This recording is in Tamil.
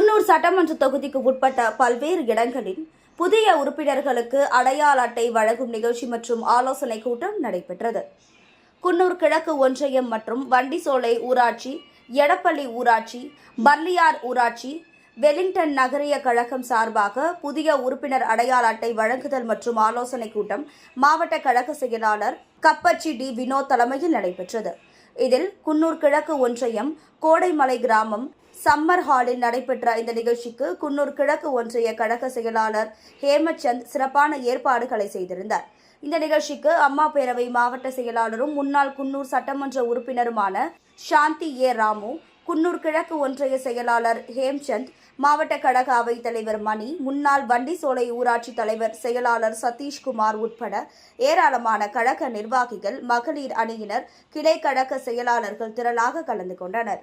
குன்னூர் சட்டமன்ற தொகுதிக்கு உட்பட்ட பல்வேறு இடங்களில் புதிய உறுப்பினர்களுக்கு அடையாள அட்டை வழங்கும் நிகழ்ச்சி மற்றும் ஆலோசனை கூட்டம் நடைபெற்றது. குன்னூர் கிழக்கு ஒன்றியம் மற்றும் வண்டிசோலை ஊராட்சி எடப்பள்ளி ஊராட்சி பர்லியார் ஊராட்சி வெலிங்டன் நகரிய கழகம் சார்பாக புதிய உறுப்பினர் அடையாள அட்டை வழங்குதல் மற்றும் ஆலோசனை கூட்டம் மாவட்ட கழக செயலாளர் கப்பச்சி டி வினோத் தலைமையில் நடைபெற்றது. இதில் குன்னூர் கிழக்கு ஒன்றியம் கோடைமலை கிராமம் சம்மர் ஹாலில் நடைபெற்ற இந்த நிகழ்ச்சிக்கு குன்னூர் கிழக்கு ஒன்றிய கழக செயலாளர் ஹேமச்சந்த் சிறப்பான ஏற்பாடுகளை செய்திருந்தார். இந்த நிகழ்ச்சிக்கு அம்மா பேரவை மாவட்ட செயலாளரும் முன்னாள் குன்னூர் சட்டமன்ற உறுப்பினருமான சாந்தி ஏ. ராமு குன்னூர் கிழக்கு ஒன்றிய செயலாளர் ஹேம்சந்த் மாவட்ட கழக அவைத் தலைவர் மணி முன்னாள் வண்டிசோலை ஊராட்சி தலைவர் செயலாளர் சதீஷ்குமார் உட்பட ஏராளமான கழக நிர்வாகிகள் மகளிர் அணியினர் கிளை கழக செயலாளர்கள் திரளாக கலந்து கொண்டனர்.